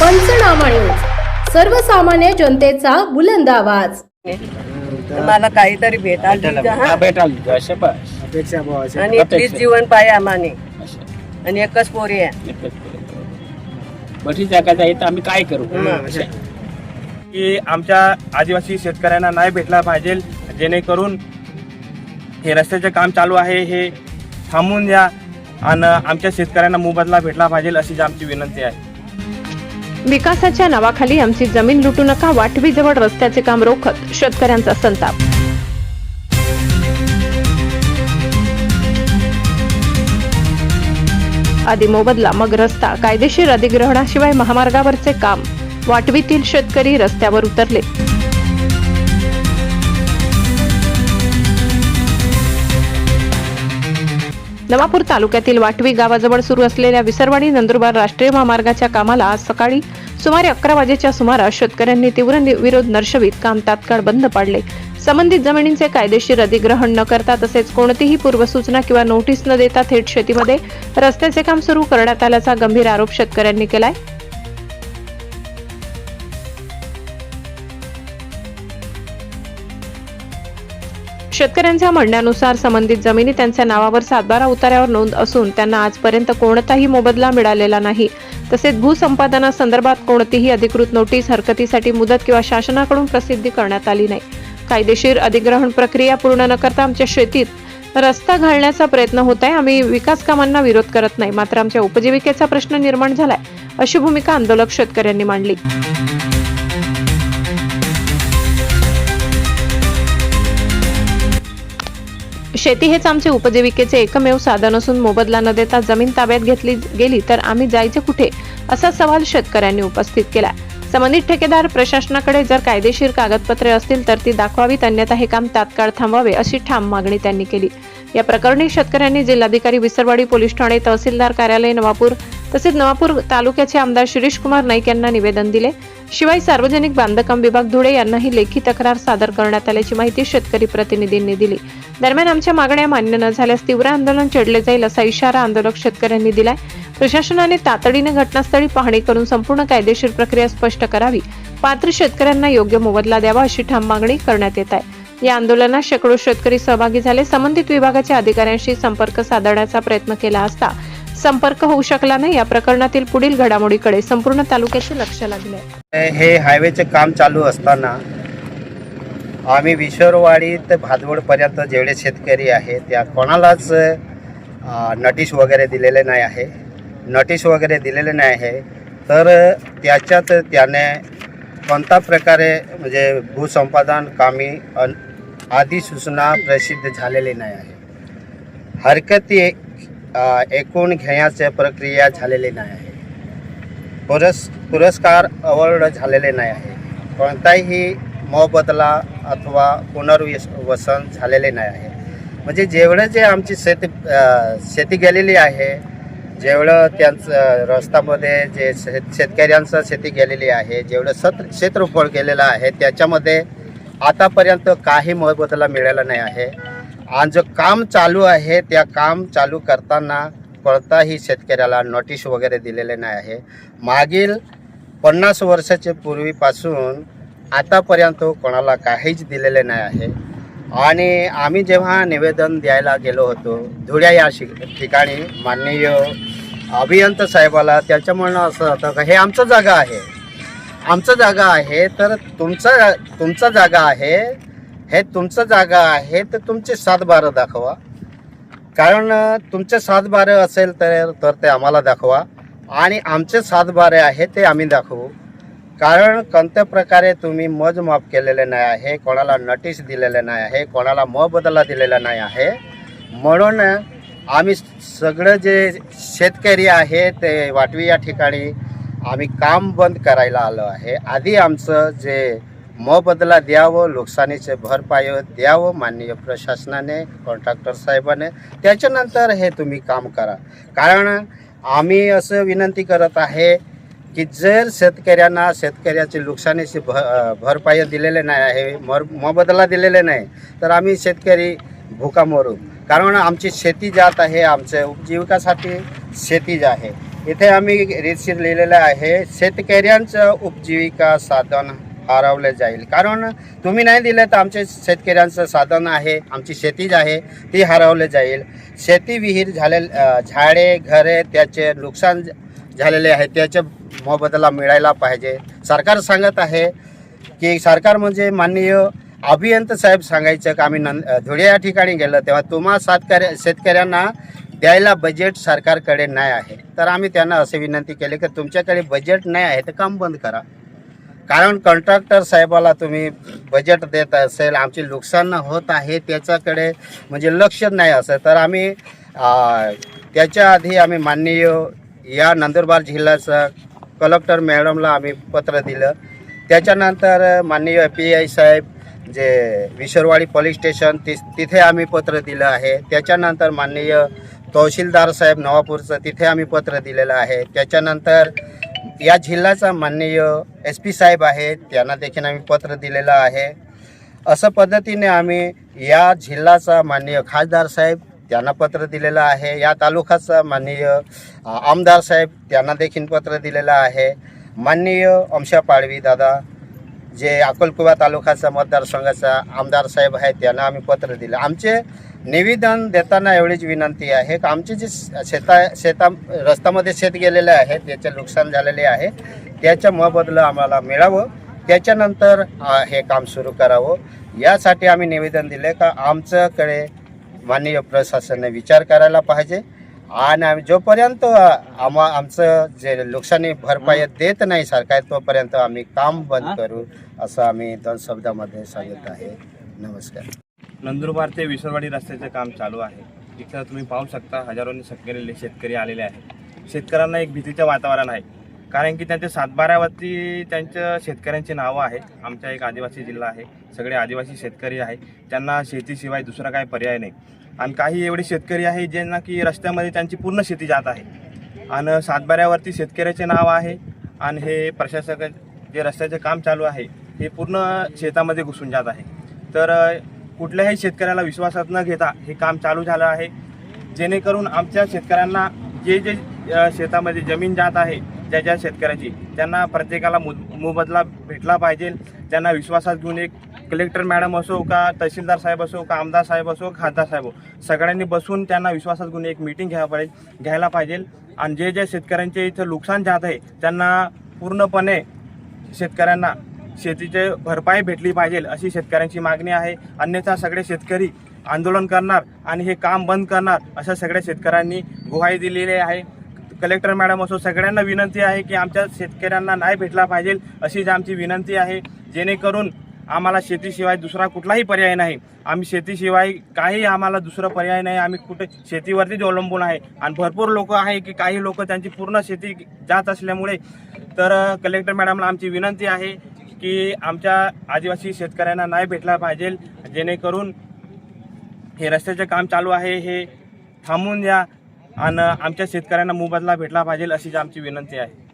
पंचनामा न्यूज सर्वसामान्य जनतेचा बुलंद आवाज. मला काहीतरी. भेटाल आणि प्लीज जीवन पाहिजे आम्हाने. आणि एकच पोरी आहे. बठी जागा आहे तर आम्ही काय करू? की आमच्या आदिवासी शेतकऱ्यांना नाही भेटला पाहिजे जेणेकरून हे रस्त्याचे काम चालू आहे हे थांबवून द्या आणि आमच्या शेतकऱ्यांना मोबदला भेटला पाहिजे अशी आमची विनंती आहे. विकासाच्या नावाखाली आमची जमीन लुटू नका वाटवीजवळ रस्त्याचे काम रोखत शेतकऱ्यांचा संताप. आधी मोबदला मग रस्ता कायदेशीर अधिग्रहणाशिवाय महामार्गावरचे काम. वाटवीतील शेतकरी रस्त्यावर उतरले. नवापूर तालुक्यातील वाटवी गावाजवळ सुरू असलेल्या विसरवाडी नंदुरबार राष्ट्रीय महामार्गाच्या कामाला आज सकाळी सुमारे अकरा वाजेच्या सुमारास शेतकऱ्यांनी तीव्र नि- विरोध नर्शवित काम तात्काळ बंद पाडले. संबंधित जमिनींचे कायदेशीर अधिग्रहण न करता तसेच कोणतीही पूर्वसूचना किंवा नोटीस न देता थेट शेतीमध्ये रस्त्याचे काम सुरू करण्यात आल्याचा गंभीर आरोप शेतकऱ्यांनी केलाय. शेतकऱ्यांच्या म्हणण्यानुसार संबंधित जमिनी त्यांच्या नावावर सातबारा उतार्यावर नोंद असून त्यांना आजपर्यंत कोणताही मोबदला मिळालेला नाही. तसेच भूसंपादनासंदर्भात कोणतीही अधिकृत नोटीस हरकतीसाठी मुदत किंवा शासनाकडून प्रसिद्धी करण्यात आली नाही. कायदेशीर अधिग्रहण प्रक्रिया पूर्ण न करता आमच्या शेतीत रस्ता घालण्याचा प्रयत्न होत आहे आम्ही विकास कामांना विरोध करत नाही. मात्र आमच्या उपजीविकेचा प्रश्न निर्माण झालाय अशी भूमिका आंदोलक शेतकऱ्यांनी मांडली. शेती हेच आमचे उपजीविकेचे एकमेव साधन असून मोबदला न देता जमीन ताब्यात घेतली गेली तर आम्ही जायचे कुठे? असा सवाल शेतकऱ्यांनी उपस्थित केला. संबंधित ठेकेदार प्रशासनाकडे जर कायदेशीर कागदपत्रे असतील तर ती दाखवावीत अन्यथा हे काम तात्काळ थांबवावे अशी ठाम मागणी त्यांनी केली. या प्रकरणी शेतकऱ्यांनी जिल्हाधिकारी विसरवाडी पोलीस ठाणे तहसीलदार कार्यालय नवापूर तसेच नवापूर तालुक्याचे आमदार शिरीष कुमार नाईक यांना निवेदन दिले. शिवाय सार्वजनिक बांधकाम विभाग धुळे यांनाही लेखी तक्रार सादर करण्यात आल्याची माहिती शेतकरी प्रतिनिधींनी दिली. दरम्यान आमच्या मागण्या मान्य न झाल्यास तीव्र आंदोलन छेडले जाईल असा इशारा आंदोलक शेतकऱ्यांनी दिलाय. प्रशासनाने तातडीने घटनास्थळी पाहणी करून संपूर्ण कायदेशीर प्रक्रिया स्पष्ट करावी. पात्र शेतकऱ्यांना योग्य मोबदला द्यावा अशी ठाम मागणी करण्यात येत आहे. या आंदोलनात शेकडो शेतकरी सहभागी झाले. संबंधित विभागाच्या अधिकाऱ्यांशी संपर्क साधण्याचा प्रयत्न केला असता संपर्क होऊ शकला नाही. या प्रकरणातील पुढील घडामोडीकडे संपूर्ण तालुक्याचे लक्ष लागले. हे हायवेचे काम चालू असताना आम्ही विश्वरवाडी ते भादवडपर्यंत जेवढे शेतकरी आहे त्या कोणालाच नटीश वगैरे दिलेले नाही आहे. नटीश वगैरे दिलेले नाही आहे. तर त्याच्यात त्याने कोणत्या प्रकारे म्हणजे भूसंपादन कामी अन अधिसूचना प्रसिद्ध झालेली नाही आहे. हरकती ऐकून एकूण घेण्याची प्रक्रिया झालेली नाही आहे. पुरस् पुरस्कार अवॉर्ड झालेले नाही आहे. कोणताही मोबदला अथवा पुनर्वसन झालेले नाही आहे. म्हणजे जेवढं जे आमची शेती शेती गेलेली आहे जेवढं त्यांचं रस्त्यामध्ये जे शेत शेतकऱ्यांचं शेती गेलेली आहे जेवढं सत क्षेत्रफळ गेलेलं आहे त्याच्यामध्ये आतापर्यंत काही मोबदला मिळाला नाही आहे. आणि जो काम चालू आहे त्या काम चालू करताना कोणताही शेतकऱ्याला नोटीस वगैरे दिलेले नाही आहे. मागील पन्नास वर्षाच्या पूर्वीपासून आतापर्यंत कोणाला काहीच दिलेले नाही आहे. आणि आम्ही जेव्हा निवेदन द्यायला गेलो होतो धुळ्या या शि ठिकाणी माननीय अभियंता साहेबाला त्याचं म्हणणं असं होतं का हे आमचं जागा आहे. आमचं जागा आहे तर तुमचं तुमचं जागा आहे हे तुमचं जागा आहे तर तुमचे सातबारं दाखवा. कारण तुमचे सातबारं असेल तर तर ते आम्हाला दाखवा. आणि आमचे सातबारे आहे ते आम्ही दाखवू. कारण कोणत्या प्रकारे तुम्ही मोजमाप केलेले नाही आहे कोणाला नोटीस दिलेले नाही आहे कोणाला मोबदला दिलेला नाही आहे म्हणून आम्ही सगळं जे शेतकरी आहे ते वाटवी या ठिकाणी आम्ही काम बंद करायला आलो आहे. आधी आमचं जे मोबदला द्यावं नुकसानीचे भरपाई द्यावं माननीय प्रशासनाने कॉन्ट्रॅक्टर साहेबाने. त्याच्यानंतर हे तुम्ही काम करा. कारण आम्ही असं विनंती करत आहे की जर शेतकऱ्यांना शेतकऱ्याचे नुकसानीची भ भरपाई दिलेले नाही आहे मर मोबदला दिलेले नाही तर आम्ही शेतकरी भुका मरू. कारण आमची शेती जात आहे आमच्या उपजीविकासाठी शेती आहे. इथे आम्ही रीतशीर लिहिलेलं आहे शेतकऱ्यांचं उपजीविका साधन हरवलं जाईल. कारण तुम्ही नाही दिलं तर आमचे शेतकऱ्यांचं साधन आहे आमची शेतीच आहे ती हरवले जाईल. शेती विहीर झाले झाडे घरे त्याचे नुकसान झालेले आहे त्याचे मोबदला मिळायला पाहिजे. सरकार सांगत आहे की सरकार म्हणजे माननीय अभियंत साहेब सांगायचं का आम्ही नं धुळे या ठिकाणी गेलो तेव्हा तुम्हा सातकऱ्या शेतकऱ्यांना द्यायला बजेट सरकारकडे नाही आहे. तर आम्ही त्यांना असे विनंती केली की तुमच्याकडे बजेट नाही आहे तर काम बंद करा. कारण कॉन्ट्रॅक्टर साहेबाला तुम्ही बजेट देत असेल आमचे नुकसान होत आहे त्याच्याकडे म्हणजे लक्ष नाही असं. तर आम्ही त्याच्या आधी आम्ही माननीय या नंदुरबार जिल्ह्याचं कलेक्टर मॅडमला आम्ही पत्र दिलं. त्याच्यानंतर माननीय पी आय साहेब जे विसरवाडी पोलीस स्टेशन ति तिथे आम्ही पत्र दिलं आहे. त्याच्यानंतर माननीय तहसीलदार साहेब नवापूरचं तिथे आम्ही पत्र दिलेलं आहे. त्याच्यानंतर या जिल्ह्याचा माननीय एस पी साहेब आहेत त्यांना देखील आम्ही पत्र दिलेलं आहे. असं पद्धतीने आम्ही या जिल्ह्याचा माननीय खासदार साहेब त्यांना पत्र दिलेलं आहे. या तालुक्याचा माननीय आमदार साहेब त्यांना देखील पत्र दिलेलं आहे. माननीय अंशा पाडवी दादा जे अकोलकुवा तालुक्याचा मतदारसंघाचा आमदार साहेब आहेत त्यांना आम्ही पत्र दिलं. आमचे निवेदन देताना एवढीच विनंती आहे. की आमचे जे शेता शेता रस्त्यामध्ये शेत गेलेले आहे त्याचे नुकसान झालेले आहे त्याच्या मोबदलं आम्हाला मिळावं. त्याच्यानंतर हे काम सुरू करावं. यासाठी आम्ही निवेदन दिले का आमच्याकडे माननीय प्रशासनाने विचार करायला पाहिजे. आणि आम्ही जोपर्यंत आम्हा आमचं जे नुकसानी भरपाई देत नाही सरकार तोपर्यंत आम्ही काम बंद करू असं आम्ही दोन शब्दामध्ये सांगत आहे. नमस्कार. नंदुरबार ते विसरवाडी रस्त्याचे काम चालू आहे. इथं तुम्ही पाहू शकता हजारोंनी शेतकरी शेतकरी आलेले आहेत. शेतकऱ्यांना एक भीतीचं वातावरण आहे. कारण की त्यांच्या सातबाऱ्यावरती त्यांच्या शेतकऱ्यांची नावं आहेत. आमचा एक आदिवासी जिल्हा आहे. सगळे आदिवासी शेतकरी आहे त्यांना शेतीशिवाय दुसरा काही पर्याय नाही. आणि काही एवढे शेतकरी आहे ज्यांना की रस्त्यामध्ये त्यांची पूर्ण शेती जात आहे. आणि सातबाऱ्यावरती शेतकऱ्याचे नाव आहे. आणि हे प्रशासक जे रस्त्याचे काम चालू आहे हे पूर्ण शेतामध्ये घुसून जात आहे. तर कुठल्याही शेतकऱ्याला विश्वासात न घेता हे काम चालू झालं आहे. जेणेकरून आमच्या शेतकऱ्यांना जे जे शेतामध्ये जमीन जात आहे ज्या ज्या शेतकऱ्याची त्यांना प्रत्येकाला मु मोबदला भेटला पाहिजे. त्यांना विश्वासात घेऊन एक कलेक्टर मॅडम असो का तहसीलदार साहेब असो का आमदार साहेब असो खासदार साहेब सगळ्यांनी बसून त्यांना विश्वासात घेऊन एक मीटिंग घ्यायला पाहिजे घ्यायला पाहिजे. आणि जे जे शेतकऱ्यांचे इथं नुकसान जात आहे त्यांना पूर्णपणे शेतकऱ्यांना शेतीचे भरपाई भेटली पाहिजे अशी शेतकऱ्यांची मागणी आहे. अन्यथा सगळे शेतकरी आंदोलन करणार आणि हे काम बंद करणार अशा सगळ्या शेतकऱ्यांनी गुहाई दिलेली आहे. कलेक्टर मॅडम असो सगळ्यांना विनंती आहे की आमच्या शेतकऱ्यांना नाही भेटला पाहिजे अशीच आमची विनंती आहे. जेणेकरून आम्हाला शेतीशिवाय दुसरा कुठलाही पर्याय नाही. आम्ही शेतीशिवाय काही आम्हाला दुसरा पर्याय नाही. आम्ही कुठे शेतीवरतीच अवलंबून आहे. आणि भरपूर लोक आहे की काही लोक त्यांची पूर्ण शेती जात असल्यामुळे तर कलेक्टर मॅडमला आमची विनंती आहे. की आमच्या आदिवासी शेतकऱ्यांना नाही भेटला पाहिजे जेणेकरून हे रस्त्याचे काम चालू आहे हे थांबून द्या आणि आमच्या शेतकऱ्यांना मोबदला भेटला पाहिजे अशीच आमची विनंती आहे.